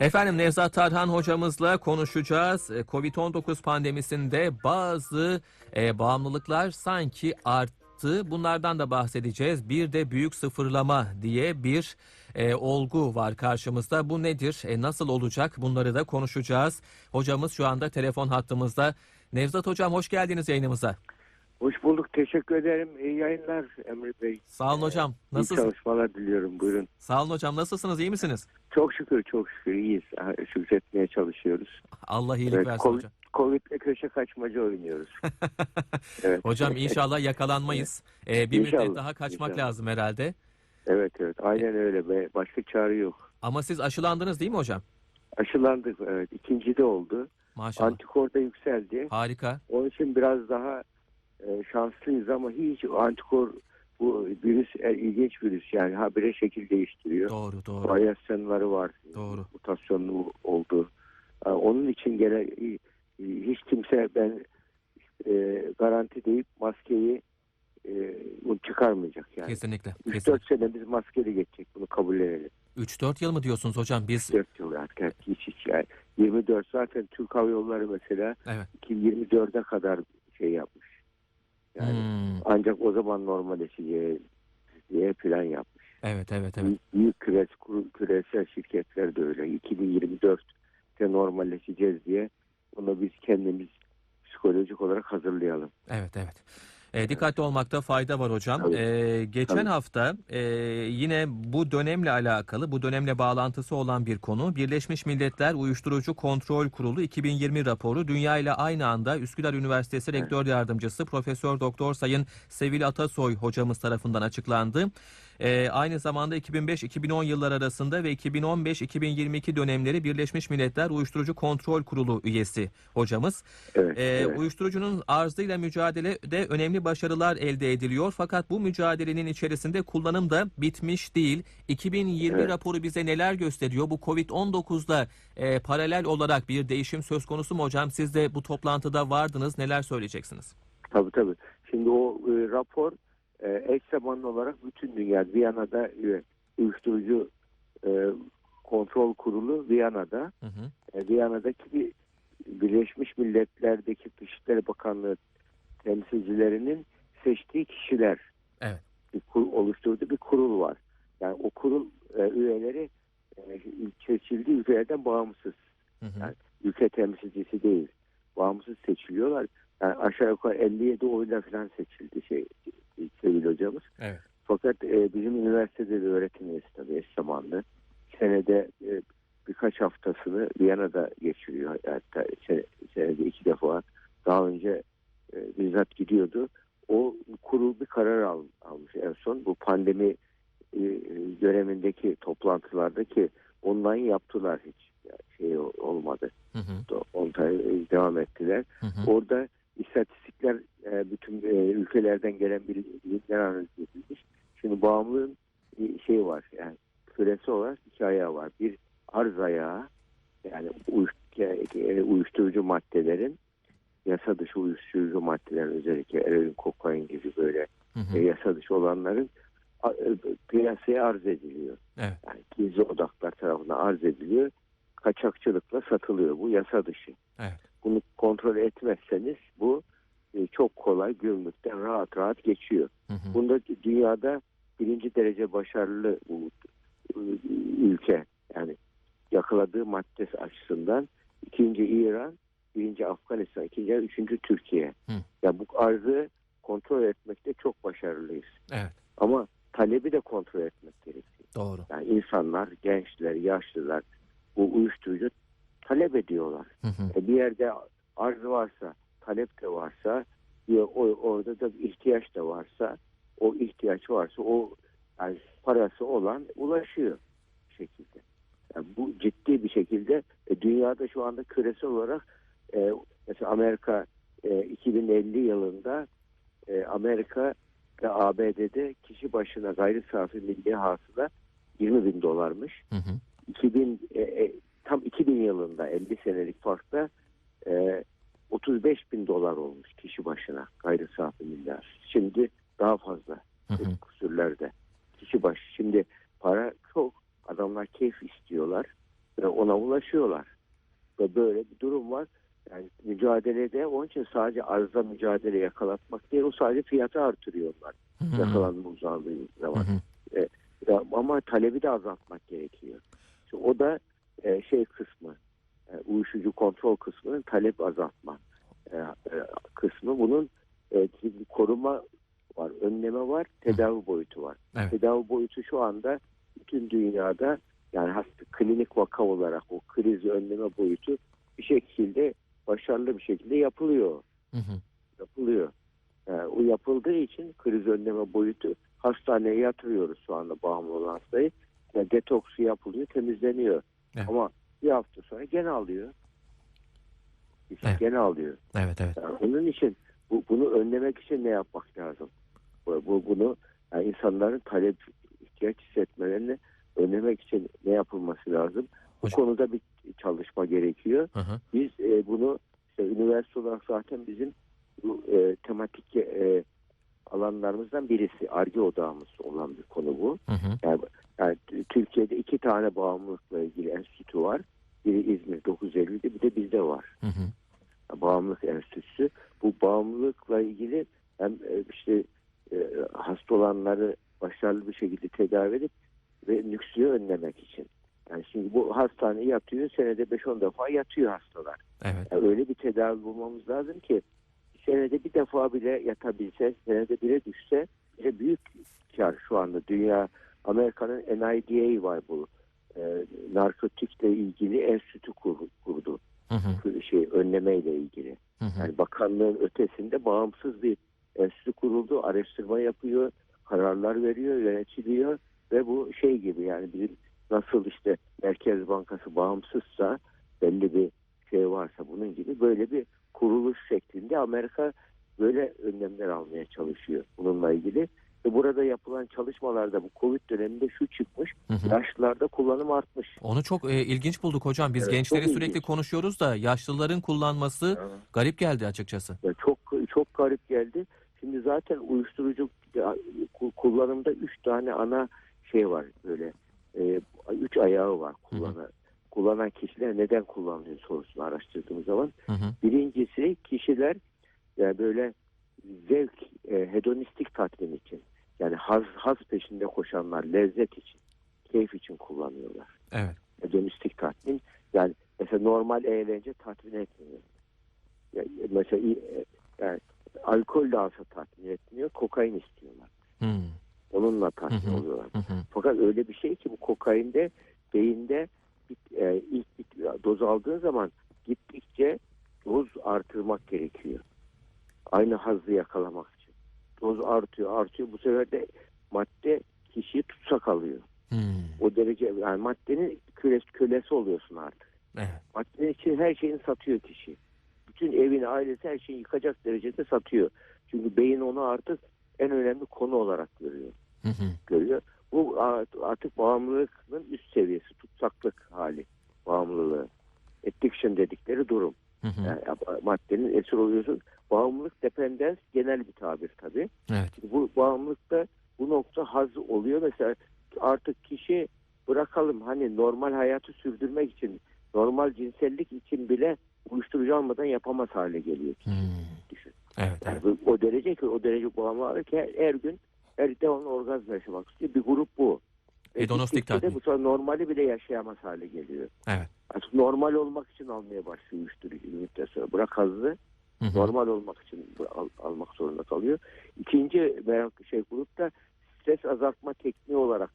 Efendim Nevzat Tarhan hocamızla konuşacağız. E, Covid-19 pandemisinde bazı e, bağımlılıklar sanki arttı. Bunlardan da bahsedeceğiz. Bir de büyük sıfırlama diye bir e, olgu var karşımızda. Bu nedir? E, nasıl olacak? Bunları da konuşacağız. Hocamız şu anda telefon hattımızda. Nevzat hocam hoş geldiniz yayınımıza. Hoş bulduk. Teşekkür ederim. İyi yayınlar Emre Bey. Sağ olun hocam. İyi Nasılsınız? çalışmalar diliyorum. Buyurun. Sağ olun hocam. Nasılsınız? İyi misiniz? Çok şükür, çok şükür iyiyiz. Şükretmeye çalışıyoruz. Allah iyilik Evet, versin Covid, hocam. Covid'le köşe kaçmaca oynuyoruz. evet. Hocam inşallah yakalanmayız. Ee, bir müddet İnşallah, daha kaçmak inşallah. lazım herhalde. Evet, evet. Aynen öyle. Be. Başka çare yok. Ama siz aşılandınız değil mi hocam? Aşılandık. Evet. İkinci de oldu. Maşallah. Antikor da yükseldi. Harika. Onun için biraz daha e, şanslıyız ama hiç antikor bu virüs e, ilginç virüs yani habire şekil değiştiriyor. Doğru doğru. varyasyonları var. Doğru. Mutasyonlu oldu. Ee, Onun için gene e, hiç kimse ben e, garanti deyip maskeyi e, çıkarmayacak yani. Kesinlikle. 3-4 kesinlikle. sene biz maskeli geçecek bunu kabullenelim. 3-4 yıl mı diyorsunuz hocam? Biz 4 yıl artık hiç hiç yani. 24 zaten Türk Hava Yolları mesela evet. 2024'e kadar şey yapmış. Yani Hmm, ancak o zaman normalleşeceği diye plan yapmış. Evet evet evet. Büyük, büyük küres, küresel şirketler de öyle. 2024'te normalleşeceğiz diye bunu biz kendimiz psikolojik olarak hazırlayalım. Evet evet. E, dikkatli olmakta fayda var hocam. E, geçen Tabii. hafta e, yine bu dönemle alakalı, bu dönemle bağlantısı olan bir konu. Birleşmiş Milletler Uyuşturucu Kontrol Kurulu 2020 raporu dünya ile aynı anda Üsküdar Üniversitesi Rektör Yardımcısı Profesör Doktor Sayın Sevil Atasoy hocamız tarafından açıklandı. E, aynı zamanda 2005-2010 yıllar arasında ve 2015-2022 dönemleri Birleşmiş Milletler Uyuşturucu Kontrol Kurulu üyesi hocamız. Evet. Ee, evet. Uyuşturucunun arzıyla mücadelede önemli başarılar elde ediliyor. Fakat bu mücadelenin içerisinde kullanım da bitmiş değil. 2020 Evet. raporu bize neler gösteriyor? Bu Covid-19'da e, paralel olarak bir değişim söz konusu mu hocam? Siz de bu toplantıda vardınız. Neler söyleyeceksiniz? Tabii tabii. Şimdi o e, rapor e, eş zamanlı olarak bütün dünya Viyana'da e, uyuşturucu e, kontrol kurulu Viyana'da Hı hı. e, Viyana'daki bir Birleşmiş Milletler'deki Dışişleri Bakanlığı temsilcilerinin seçtiği kişiler Evet. bir kur, oluşturduğu bir kurul var. Yani o kurul e, üyeleri e, seçildiği ülkelerden bağımsız. Hı hı. Yani ülke temsilcisi değil. Bağımsız seçiliyorlar. Yani aşağı yukarı 57 oyla falan seçildi şey sevgili hocamız. Evet. Fakat e, bizim üniversitede de öğretim üyesi tabii eş zamanlı. Senede e, birkaç haftasını Viyana'da geçiriyor. Hatta se- senede iki defa daha önce e, bizzat gidiyordu. O kurul bir karar al, almış en son. Bu pandemi e, dönemindeki toplantılardaki online yaptılar hiç. Yani şey olmadı. Hı hı. Online devam ettiler. Hı hı. Orada istatistikler e, bütün e, ülkelerden gelen bilgiler analiz edilmiş. Şimdi bağımlılığın bir şey var yani küresi olarak iki ayağı var. Bir arz ayağı yani uyuş- e, uyuşturucu maddelerin yasa dışı uyuşturucu maddelerin özellikle eroin, kokain gibi böyle Hı e, hı. yasa dışı olanların a- e, piyasaya arz ediliyor. Evet. Yani gizli odaklar tarafından arz ediliyor. Kaçakçılıkla satılıyor. Bu yasa dışı Evet. Bunu kontrol etmezseniz bu e, çok kolay gümrükten rahat rahat geçiyor. Hı hı. Bunda dünyada birinci derece başarılı ülke yani yakaladığı madde açısından ikinci İran, birinci Afganistan, ikinci üçüncü Türkiye. Hı. Ya bu arzı kontrol etmekte çok başarılıyız. Evet. Ama talebi de kontrol etmek gerekiyor. Doğru. Yani insanlar, gençler, yaşlılar bu uyuşturucu talep ediyorlar. Hı hı. E, bir yerde arz varsa, talep de varsa, o, orada da ihtiyaç da varsa, o ihtiyaç varsa o yani parası olan ulaşıyor bir şekilde. Yani bu ciddi bir şekilde e, dünyada şu anda küresel olarak e, mesela Amerika e, 2050 yılında e, Amerika ve ABD'de kişi başına gayri safi milli hasıla 20 bin dolarmış. Hı hı. 2000 e, e, tam 2000 yılında 50 senelik farkta e, 35 bin dolar olmuş kişi başına gayri safi hasıla. Şimdi daha fazla Hı hı. küsürlerde kişi başı. Şimdi para çok adamlar keyif istiyorlar. ve ona ulaşıyorlar. Ve böyle bir durum var. Yani mücadelede onun için sadece arzda mücadele yakalatmak değil o sadece fiyatı artırıyorlar Hı hı. yakalanma uzandığı zaman. hı. Ya, ama talebi de azaltmak gerekiyor. İşte o da e, şey kısmı, e, uyuşucu kontrol kısmının talep azaltma e, e, kısmı. Bunun e, koruma var, önleme var, tedavi boyutu var. Evet. Tedavi boyutu şu anda bütün dünyada yani hasta klinik vaka olarak o krizi önleme boyutu bir şekilde başarılı bir şekilde yapılıyor Hı hı. yapılıyor. Yani o yapıldığı için kriz önleme boyutu hastaneye yatırıyoruz şu anda bağımlı olan hastayı. Yani detoksu yapılıyor, temizleniyor. Evet. Ama bir hafta sonra gene alıyor. İşte Evet. Gene alıyor. Evet evet. Yani onun için bu, bunu önlemek için ne yapmak lazım? Bu, bu- bunu yani insanların talep ihtiyaç hissetmelerini önlemek için ne yapılması lazım? Bu Hocam- konuda bir çalışma gerekiyor. Hı hı. Biz e, bunu işte üniversite olarak zaten bizim bu e, tematik e, alanlarımızdan birisi. ARGE odağımız olan bir konu bu. Hı hı. Yani, yani Türkiye'de iki tane bağımlılıkla ilgili enstitü var. Biri İzmir 950'de bir de bizde var. Hı hı. Bağımlılık Enstitüsü. Bu bağımlılıkla ilgili hem e, işte e, hasta olanları başarılı bir şekilde tedavi edip ve nüksüyü önlemek için. Yani şimdi bu hastane yatıyor, senede 5-10 defa yatıyor hastalar. Evet. Yani öyle bir tedavi bulmamız lazım ki senede bir defa bile yatabilse, senede bire düşse bize büyük kar şu anda. Dünya, Amerika'nın NIDA var bu. E, narkotikle ilgili enstitü kur- kurdu. Hı hı. Şey, önlemeyle ilgili. Hı hı. Yani bakanlığın ötesinde bağımsız bir enstitü kuruldu. Araştırma yapıyor, kararlar veriyor, yönetiliyor ve bu şey gibi yani bizim nasıl işte Merkez Bankası bağımsızsa belli bir şey varsa bunun gibi böyle bir kuruluş şeklinde Amerika böyle önlemler almaya çalışıyor bununla ilgili. Ve burada yapılan çalışmalarda bu Covid döneminde şu çıkmış, Hı hı. yaşlılarda kullanım artmış. Onu çok e, ilginç bulduk hocam. Biz Evet, gençleri çok sürekli ilginç. konuşuyoruz da yaşlıların kullanması garip geldi açıkçası. Ya çok çok garip geldi. Şimdi zaten uyuşturucu kullanımda üç tane ana şey var böyle. E, üç ayağı var kullanan. Kullanan kişiler neden kullanıyor sorusunu araştırdığımız zaman. Hı hı. Birincisi kişiler yani böyle zevk, e, hedonistik tatmin için. Yani haz, haz peşinde koşanlar, lezzet için, keyif için kullanıyorlar. Evet. Hedonistik tatmin. Yani mesela normal eğlence tatmin etmiyor. Yani mesela e, yani alkol de alsa tatmin etmiyor, kokain istiyorlar. Hı Onunla tatmin Hı hı. oluyorlar. hı. hı. Fakat öyle bir şey ki bu kokainde beyinde e, ilk doz aldığın zaman gittikçe doz artırmak gerekiyor. Aynı hazzı yakalamak için. Doz artıyor artıyor bu sefer de madde kişiyi tutsak alıyor. Hı. O derece yani maddenin köles, kölesi oluyorsun artık. Evet. Maddenin için her şeyini satıyor kişi. Bütün evini, ailesi her şeyi yıkacak derecede satıyor. Çünkü beyin onu artık en önemli konu olarak görüyor. Hı hı. görüyor. Bu artık bağımlılığın üst seviyesi, tutsaklık hali bağımlılığı. Addiction dedikleri durum. Hı hı. Yani maddenin esir oluyorsun. Bağımlılık dependens genel bir tabir tabii. Evet. Bu bağımlılıkta bu nokta haz oluyor. Mesela artık kişi bırakalım hani normal hayatı sürdürmek için, normal cinsellik için bile uyuşturucu almadan yapamaz hale geliyor. Hı. Düşün. Evet. Yani Evet. o derece ki o derece bağımlı ki her, her gün her devamlı orgazm yaşamak istiyor. Bir grup bu. Ve Hedonistik tatmin. Bu sefer normali bile yaşayamaz hale geliyor. Evet. Artık normal olmak için almaya başlıyor uyuşturucu bir müddet sonra. Bırak Hı hı. normal olmak için al- almak zorunda kalıyor. İkinci merak şey grup da stres azaltma tekniği olarak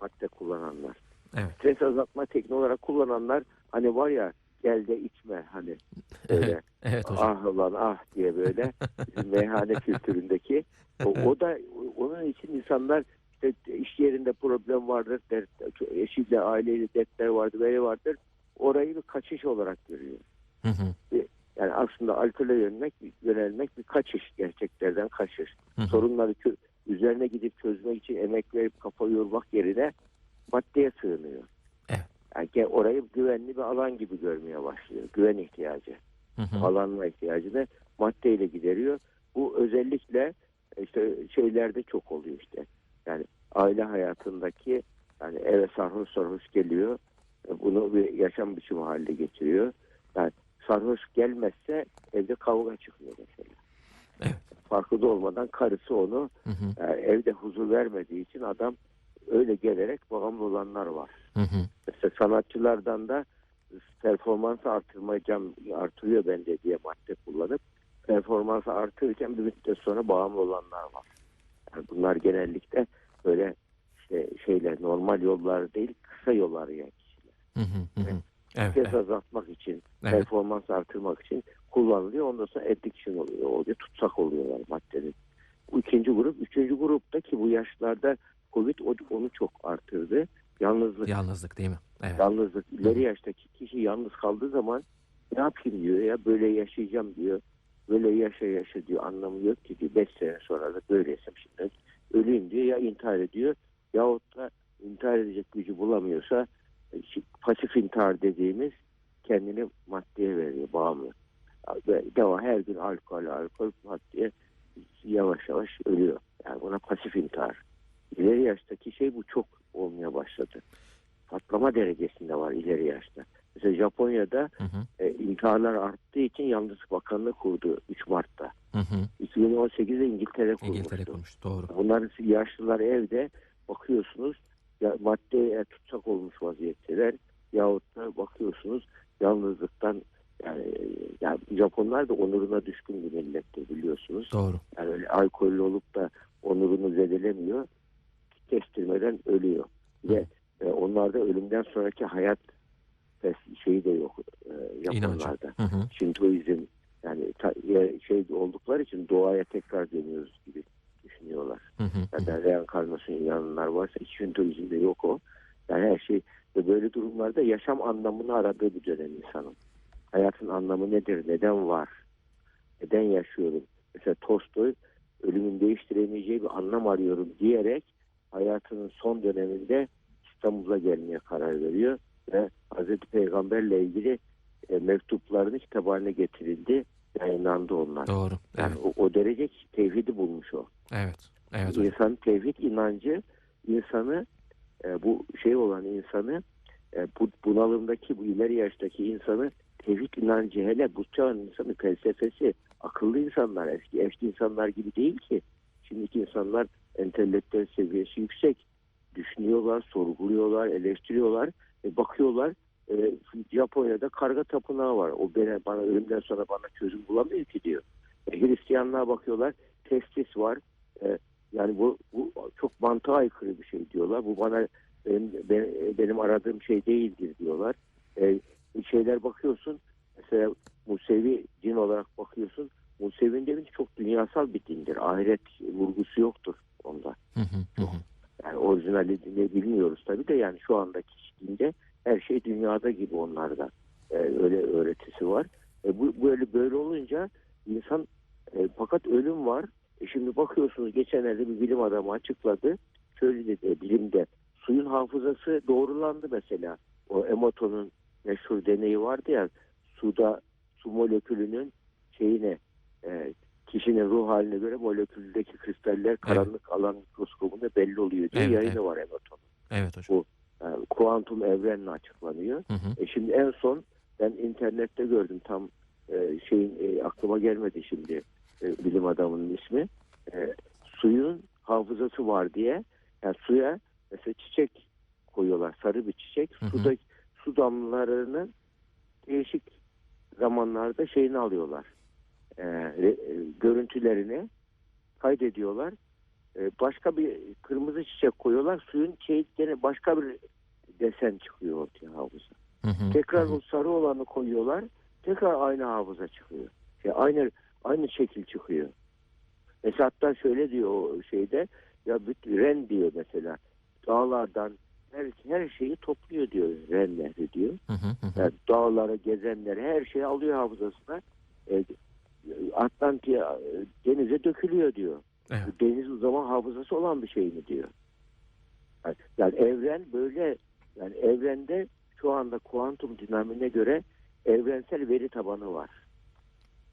madde kullananlar. Evet. Stres azaltma tekniği olarak kullananlar hani var ya gel de içme hani böyle Evet hocam. ah lan ah diye böyle meyhane kültüründeki o, o da onun için insanlar işte iş yerinde problem vardır, dert, eşiyle aileyle dertler vardır, böyle vardır. Orayı bir kaçış olarak görüyor. Hı hı. Yani aslında alkole yönelmek, yönelmek bir kaçış gerçeklerden kaçış. Hı hı. Sorunları üzerine gidip çözmek için emek verip kafa yormak yerine maddeye sığınıyor. Yani orayı güvenli bir alan gibi görmeye başlıyor. Güven ihtiyacı. Hı hı. alanma ihtiyacını maddeyle gideriyor. Bu özellikle işte şeylerde çok oluyor işte. Yani aile hayatındaki yani eve sarhoş sarhoş geliyor. bunu bir yaşam biçimi haline getiriyor. Yani sarhoş gelmezse evde kavga çıkıyor mesela. Evet. Farkında olmadan karısı onu Hı hı. e, evde huzur vermediği için adam öyle gelerek bağımlı olanlar var. Hı hı. Mesela sanatçılardan da performansı artırmayacağım artırıyor bende diye madde kullanıp performansı artırırken bir müddet sonra bağımlı olanlar var. Yani bunlar genellikle böyle işte şeyler normal yollar değil kısa yol arayan kişiler. Hı hı. Hı. Evet. Ses evet. azaltmak için, Evet. performans artırmak için kullanılıyor. Ondan sonra addiction oluyor, oluyor tutsak oluyorlar maddenin. Bu ikinci grup. Üçüncü grupta ki bu yaşlarda Covid o- onu çok artırdı. Yalnızlık. Yalnızlık değil mi? Evet. Yalnızlık. İleri yaştaki kişi yalnız kaldığı zaman ne yapayım diyor ya böyle yaşayacağım diyor. Böyle yaşa yaşa diyor anlamı yok ki diyor. Beş sene sonra da böyleysem şimdi öleyim diyor ya intihar ediyor. Yahut da intihar edecek gücü bulamıyorsa e, pasif intihar dediğimiz kendini maddeye veriyor bağımlı. Devam her gün alkol alkol maddeye yavaş yavaş ölüyor. Yani buna pasif intihar. İleri yaştaki şey bu çok olmaya başladı patlama derecesinde var ileri yaşta. Mesela Japonya'da Hı hı. e, intiharlar arttığı için Yalnızlık Bakanlığı kurdu 3 Mart'ta. Hı hı. 2018'de İngiltere kurmuştu. İngiltere kurmuş. Doğru. Bunların yaşlılar evde bakıyorsunuz ya maddeye tutsak olmuş vaziyetteler yahut da bakıyorsunuz yalnızlıktan yani, yani Japonlar da onuruna düşkün bir millettir biliyorsunuz. Doğru. Yani öyle alkollü olup da onurunu zedelemiyor. Kestirmeden ölüyor. Ve e, onlarda ölümden sonraki hayat fes- şeyi de yok e. Japonlarda. Şintoizm yani ta- şey oldukları için doğaya tekrar dönüyoruz gibi düşünüyorlar. Hı hı. Hı hı. Yani reenkarnasyon inananlar varsa Şintoizmde yok o. Yani her şey ve böyle durumlarda yaşam anlamını aradığı bir dönem insanın. Hayatın anlamı nedir? Neden var? Neden yaşıyorum? Mesela Tolstoy ölümün değiştiremeyeceği bir anlam arıyorum diyerek hayatının son döneminde İstanbul'a gelmeye karar veriyor ve Hazreti Peygamberle ilgili e, mektuplarını kitap haline getirildi. Yayınlandı onlar. Doğru. Yani Evet. o, o derece tevhidi bulmuş o. Evet. Evet. İnsan tevhid inancı insanı e, bu şey olan insanı e, bu bunalımdaki bu ileri yaştaki insanı tevhid inancı hele bu çağın insanı felsefesi akıllı insanlar eski eski insanlar gibi değil ki şimdiki insanlar entelektüel seviyesi yüksek düşünüyorlar sorguluyorlar eleştiriyorlar e, bakıyorlar e, Japonya'da karga tapınağı var o bana, bana ölümden sonra bana çözüm bulamıyor ki diyor e, Hristiyanlığa bakıyorlar testis var e, yani bu, bu çok mantığa aykırı bir şey diyorlar. Bu bana benim, ben- benim aradığım şey değildir diyorlar. Ee, şeyler bakıyorsun mesela Musevi din olarak bakıyorsun. Musevi'nin dini çok dünyasal bir dindir. Ahiret vurgusu yoktur onda. Hı hı. Hı. Yani bilmiyoruz tabii de yani şu andaki dinde her şey dünyada gibi onlarda. Ee, öyle öğretisi var. E, bu böyle böyle olunca insan e, fakat ölüm var. E, şimdi bakıyorsunuz geçenlerde bir bilim adamı açıkladı. Şöyle dedi bilimde suyun hafızası doğrulandı mesela. O Emoto'nun meşhur deneyi vardı ya suda su molekülünün şeyine e, kişinin ruh haline göre moleküldeki kristaller karanlık alan mikroskobunda belli oluyor diye Evet, yayını evet. var Emoto'nun. Evet hocam. Yani kuantum evrenle açıklanıyor. Hı hı. E şimdi en son ben internette gördüm tam e, şeyin e, aklıma gelmedi şimdi e, bilim adamının ismi. E, suyun hafızası var diye yani suya mesela çiçek koyuyorlar sarı bir çiçek Hı hı. suda su damlalarının değişik zamanlarda şeyini alıyorlar. E, e, görüntülerini kaydediyorlar. E, başka bir kırmızı çiçek koyuyorlar. Suyun gene başka bir desen çıkıyor ortaya hafıza. Hı hı. Tekrar Hı o sarı olanı koyuyorlar. Tekrar aynı hafıza çıkıyor. Şey, aynı aynı şekil çıkıyor. Mesela hatta şöyle diyor o şeyde ya bütün ren diyor mesela dağlardan her, her şeyi topluyor diyor ren nehri diyor. Hı hı. Hı. Yani dağları gezenleri her şeyi alıyor hafızasına. E, Atlantik'e e, denize dökülüyor diyor. Evet. Deniz o zaman hafızası olan bir şey mi diyor. Yani, yani evren böyle yani evrende şu anda kuantum dinamiğine göre evrensel veri tabanı var.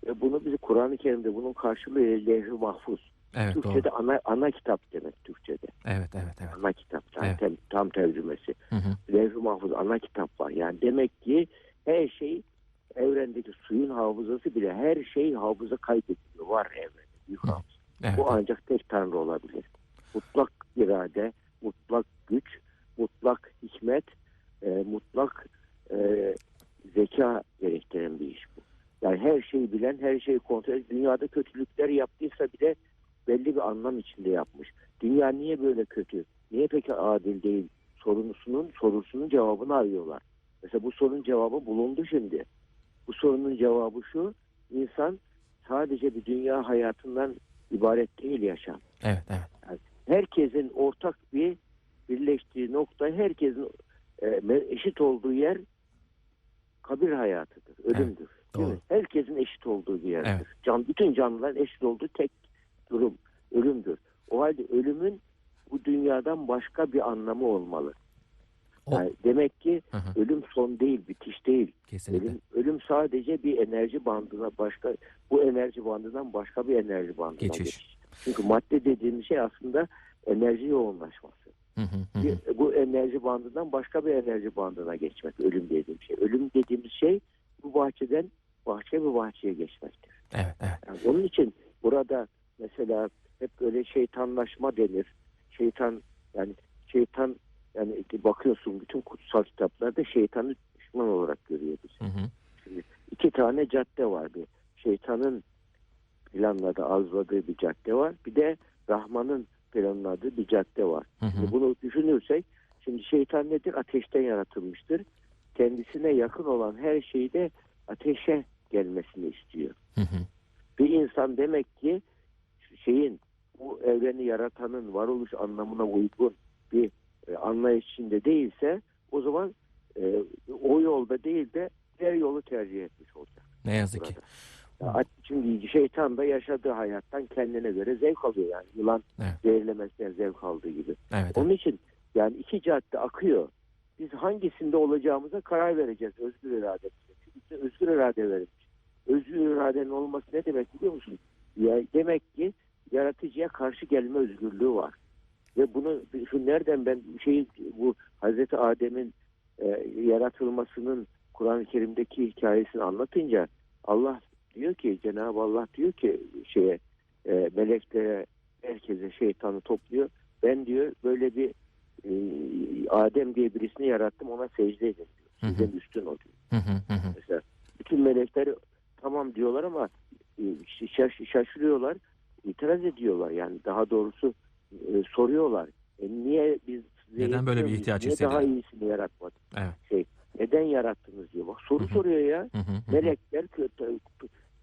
Ve bunu bizi Kur'an-ı Kerim'de bunun karşılığı levh-i mahfuz. Evet doğru. Türkçe'de ana, ana kitap demek Türkçe'de. Evet evet evet. Ana kitap. Yani Evet. tem- tam tercümesi. Levh-i Mahfuz ana kitap var. Yani demek ki her şey evrendeki suyun hafızası bile her şey hafıza kaydediliyor. Var evrende. Büyük hafıza. Evet. Bu ancak tek tanrı olabilir. Mutlak irade, mutlak güç, mutlak hikmet, e, mutlak e, zeka gerektiren bir iş bu. Yani her şeyi bilen, her şeyi kontrol eden, dünyada kötülükler yaptıysa bile belli bir anlam içinde yapmış. Dünya niye böyle kötü? Niye peki adil değil? Sorusunun sorusunun cevabını arıyorlar. Mesela bu sorunun cevabı bulundu şimdi. Bu sorunun cevabı şu. insan sadece bir dünya hayatından ibaret değil yaşam. Evet evet. Herkesin ortak bir birleştiği nokta, herkesin e, eşit olduğu yer kabir hayatıdır, ölümdür. Değil doğru. mi? Herkesin eşit olduğu bir yerdir. Evet. Can, bütün canlıların eşit olduğu tek durum ölümdür. O halde ölümün bu dünyadan başka bir anlamı olmalı. O- Yani demek ki Hı hı. ölüm son değil, bitiş değil. Kesinlikle. Ölüm, ölüm sadece bir enerji bandına başka bu enerji bandından başka bir enerji bandına Geçiş. geçiş. Çünkü madde dediğimiz şey aslında enerji yoğunlaşması. Hı hı hı hı. Bir- bu enerji bandından başka bir enerji bandına geçmek ölüm dediğim şey. Ölüm dediğimiz şey bu bahçeden başka bir bahçeye geçmektir. Evet evet. Yani onun için burada mesela hep böyle şeytanlaşma denir. Şeytan yani şeytan yani bakıyorsun bütün kutsal kitaplarda şeytanı düşman olarak görüyor bizi. Hı hı. İki tane cadde var. Bir şeytanın planladığı, arzuladığı bir cadde var. Bir de Rahman'ın planladığı bir cadde var. Hı hı. Şimdi bunu düşünürsek şimdi şeytan nedir? Ateşten yaratılmıştır. Kendisine yakın olan her şeyde ateşe gelmesini istiyor. Hı hı. Bir insan demek ki şeyin bu evreni yaratanın varoluş anlamına uygun e, içinde değilse o zaman e, o yolda değil de diğer yolu tercih etmiş olacak. Ne yazık ki. burada. Ya, Çünkü şeytan da yaşadığı hayattan kendine göre zevk alıyor yani. Yılan Evet. zehirlemesinden zevk aldığı gibi. Evet. Onun için yani iki cadde akıyor. Biz hangisinde olacağımıza karar vereceğiz özgür. Çünkü bize özgür irade verilmiş. Özgür iradenin olması ne demek biliyor musun? Ya, demek ki yaratıcıya karşı gelme özgürlüğü var. Ve bunu şu nereden ben şey bu Hazreti Adem'in e, yaratılmasının Kur'an-ı Kerim'deki hikayesini anlatınca Allah diyor ki Cenab-ı Allah diyor ki şeye e, meleklere herkese şeytanı topluyor. Ben diyor böyle bir e, Adem diye birisini yarattım ona secde edin diyor. Sizden üstün o diyor. Mesela bütün melekler tamam diyorlar ama e, şaş- şaşırıyorlar, itiraz ediyorlar. Yani daha doğrusu e, soruyorlar. E, niye biz Neden böyle bir ihtiyaç? Niye daha iyisini yaratmadık? Evet. Şey, neden yarattınız diyor. Bak soru soruyor ya. Hı hı hı hı. Melekler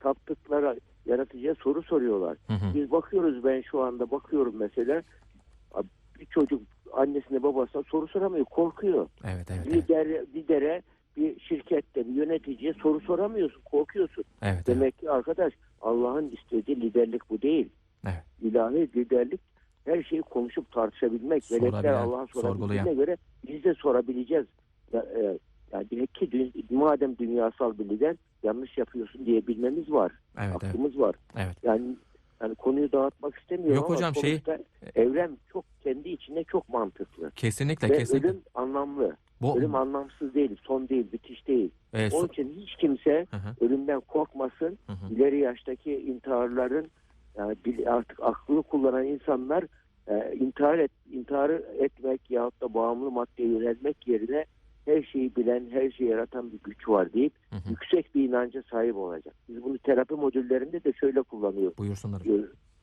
taptıklara yaratıcıya soru soruyorlar. Biz bakıyoruz ben şu anda bakıyorum mesela bir çocuk annesine babasına soru soramıyor korkuyor. Evet evet evet. Lider, lidere bir şirkette bir yöneticiye soru soramıyorsun korkuyorsun. Evet. evet. Demek ki arkadaş Allah'ın istediği liderlik bu değil. Evet. İlahi liderlik her şeyi konuşup tartışabilmek. Melekler Allah'a sorabildiğine göre biz de sorabileceğiz. Ya, e, yani demek ki dü- madem dünyasal bir lider yanlış yapıyorsun diyebilmemiz var. Evet evet. Aklımız var. Evet. Yani yani konuyu dağıtmak istemiyorum Yok ama hocam, şey- evren çok kendi içinde çok mantıklı. Kesinlikle Ve kesinlikle. ölüm anlamlı. Bu Ölüm anlamsız değil, son değil, bitiş değil. e, Onun için hiç kimse Hı hı, ölümden korkmasın. hı hı. İleri yaştaki intiharların artık aklını kullanan insanlar e, intihar et, intihar etmek yahut da bağımlı maddeye yönelmek yerine her şeyi bilen, her şeyi yaratan bir güç var deyip Hı hı. yüksek bir inanca sahip olacak. Biz bunu terapi modüllerinde de şöyle kullanıyoruz. Buyursunlar.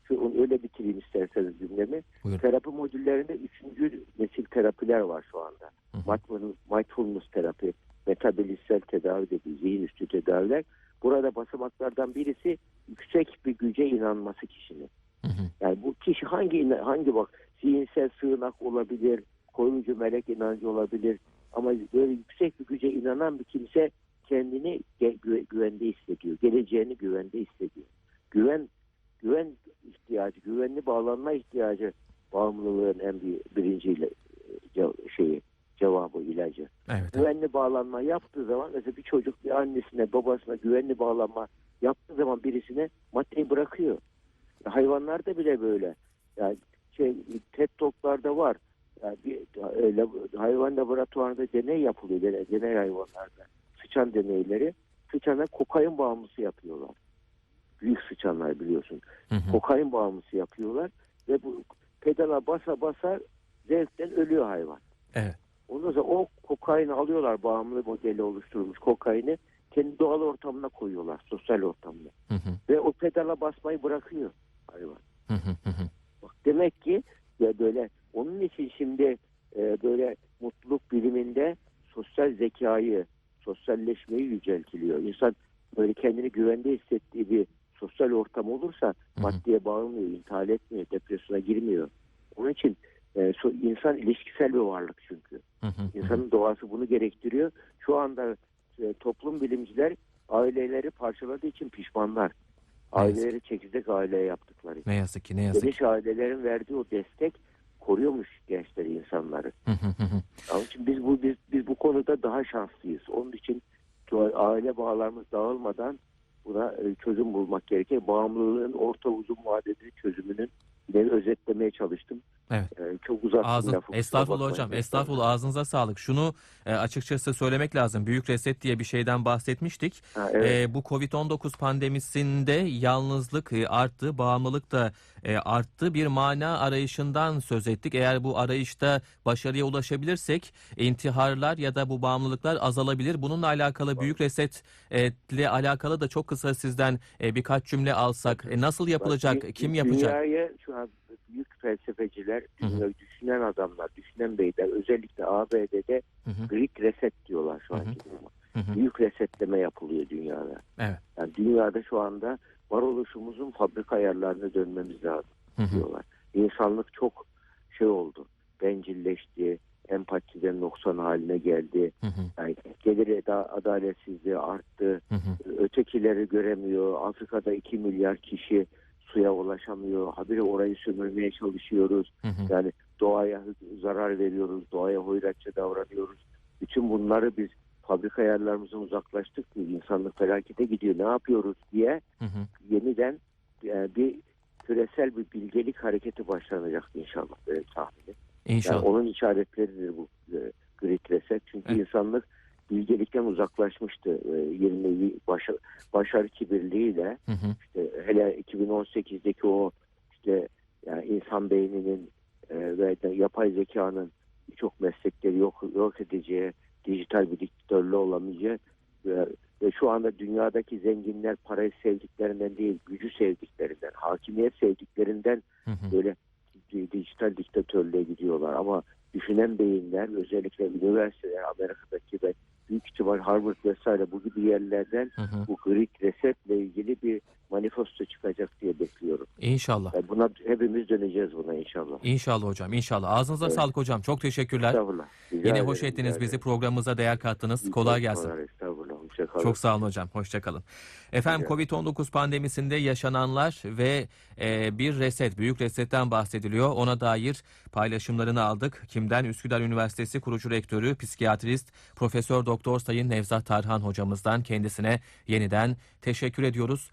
Şu, öyle bitireyim isterseniz cümlemi. Buyurun. Terapi modüllerinde üçüncü nesil terapiler var şu anda. Hı hı. Mindfulness, mindfulness terapi, metabolizsel tedavi dediği zihin üstü tedaviler. Burada basamaklardan birisi yüksek bir güce inanması kişinin. Hı hı. Yani bu kişi hangi hangi bak zihinsel sığınak olabilir, koruyucu melek inancı olabilir ama böyle yüksek bir güce inanan bir kimse kendini güvende hissediyor. Geleceğini güvende hissediyor. Güven güven ihtiyacı, güvenli bağlanma ihtiyacı bağımlılığın en bir, birinci ce- şeyi cevabı ilacı. Evet. evet. Güvenli bağlanma yaptığı zaman mesela bir çocuk bir annesine babasına güvenli bağlanma yaptığı zaman birisine maddeyi bırakıyor. Hayvanlarda bile böyle. Yani şey TED Talk'larda var. Yani bir e, lab- hayvan laboratuvarında deney yapılıyor. Deney, deney hayvanlarda. Sıçan deneyleri. Sıçana kokain bağımlısı yapıyorlar. Büyük sıçanlar biliyorsun. Hı hı. Kokain bağımlısı yapıyorlar ve bu pedala basa basa zevkten ölüyor hayvan. Evet. Ondan sonra o kokaini alıyorlar bağımlı modeli oluşturulmuş kokaini kendi doğal ortamına koyuyorlar sosyal ortamına Hı hı. ve o pedala basmayı bırakıyor hayvan. Hı hı hı hı. Bak demek ki ya böyle onun için şimdi e, böyle mutluluk biliminde sosyal zekayı, sosyalleşmeyi yüceltiliyor. İnsan böyle kendini güvende hissettiği bir sosyal ortam olursa hı. maddeye bağımlıyor, intihar etmiyor, depresyona girmiyor. Onun için e, so- insan ilişkisel bir varlık çünkü. Hı. İnsanın doğası bunu gerektiriyor. Şu anda e, toplum bilimciler aileleri parçaladığı için pişmanlar. Aileleri çekirdek aile yaptıkları. Ne yazık ki ne yazık ki. Geniş ailelerin verdiği o destek koruyormuş gençleri, insanları. Onun için biz bu biz, biz bu konuda daha şanslıyız. Onun için aile bağlarımız dağılmadan buna e, çözüm bulmak gerekir. Bağımlılığın orta uzun vadeli çözümünün ben özetlemeye çalıştım. Evet. E, çok uzattım Ağzın, lafı, estağfurullah hocam, estağfurullah ağzınıza sağlık. Şunu e, açıkçası söylemek lazım. Büyük reset diye bir şeyden bahsetmiştik. Ha, evet. E, bu Covid-19 pandemisinde yalnızlık e, arttı, bağımlılık da e, arttı. Bir mana arayışından söz ettik. Eğer bu arayışta başarıya ulaşabilirsek intiharlar ya da bu bağımlılıklar azalabilir. Bununla alakalı büyük reset e, ile alakalı da çok kısa sizden e, birkaç cümle alsak. E, nasıl yapılacak? Bak, Kim yapacak? Dünyaya şu an büyük felsefeciler, Hı hı. dünya- düşünen adamlar, düşünen beyler özellikle ABD'de Hı hı, Greek Reset diyorlar şu anki duruma. Büyük resetleme yapılıyor dünyada. Evet. Yani dünyada şu anda varoluşumuzun fabrika ayarlarına dönmemiz lazım diyorlar. İnsanlık çok şey oldu. Bencilleşti, empatiden noksan haline geldi. hı hı, Yani gelir adaletsizliği arttı. hı hı. Ötekileri göremiyor. Afrika'da 2 milyar kişi suya ulaşamıyor. Habire orayı sömürmeye çalışıyoruz. Hı hı. Yani doğaya zarar veriyoruz. Doğaya hoyratça davranıyoruz. Bütün bunları biz fabrika ayarlarımızdan uzaklaştık mı? İnsanlık felakete gidiyor. Ne yapıyoruz diye Hı hı. yeniden e, bir küresel bir bilgelik hareketi başlanacak inşallah tahminim. Yani İnşallah. onun işaretleridir bu e, Great Reset. Çünkü Evet. insanlık bilgelikten uzaklaşmıştı. E, 20 başa, başarı kibirliğiyle Hı hı. işte hele 2018'deki o işte yani insan beyninin e, ve de yapay zekanın birçok meslekleri yok yok edeceği, dijital bir diktatörlüğü olamayacağı ve, ve şu anda dünyadaki zenginler parayı sevdiklerinden değil, gücü sevdiklerinden, hakimiyet sevdiklerinden Hı hı. böyle di- dijital diktatörlüğe gidiyorlar ama düşünen beyinler özellikle üniversiteler Amerika'daki ve büyük ihtimal Harvard vesaire bu gibi yerlerden Hı hı. bu Greek Reset'le ilgili bir manifesto çıkacak diye bekliyorum. İnşallah. Yani buna hepimiz döneceğiz buna inşallah. İnşallah hocam. İnşallah. Ağzınıza Evet. sağlık hocam. Çok teşekkürler. Estağfurullah. Rica Yine ederim, hoş ettiniz bizi. Programımıza değer kattınız. Kolay gelsin. Estağfurullah. Hoşça kalın. Çok sağ olun hocam. Hoşçakalın. Efendim Rica Covid-19 pandemisinde yaşananlar ve e, bir reset, büyük resetten bahsediliyor. Ona dair paylaşımlarını aldık. Kimden? Üsküdar Üniversitesi kurucu rektörü, psikiyatrist, Profesör Doktor Sayın Nevzat Tarhan hocamızdan kendisine yeniden teşekkür ediyoruz.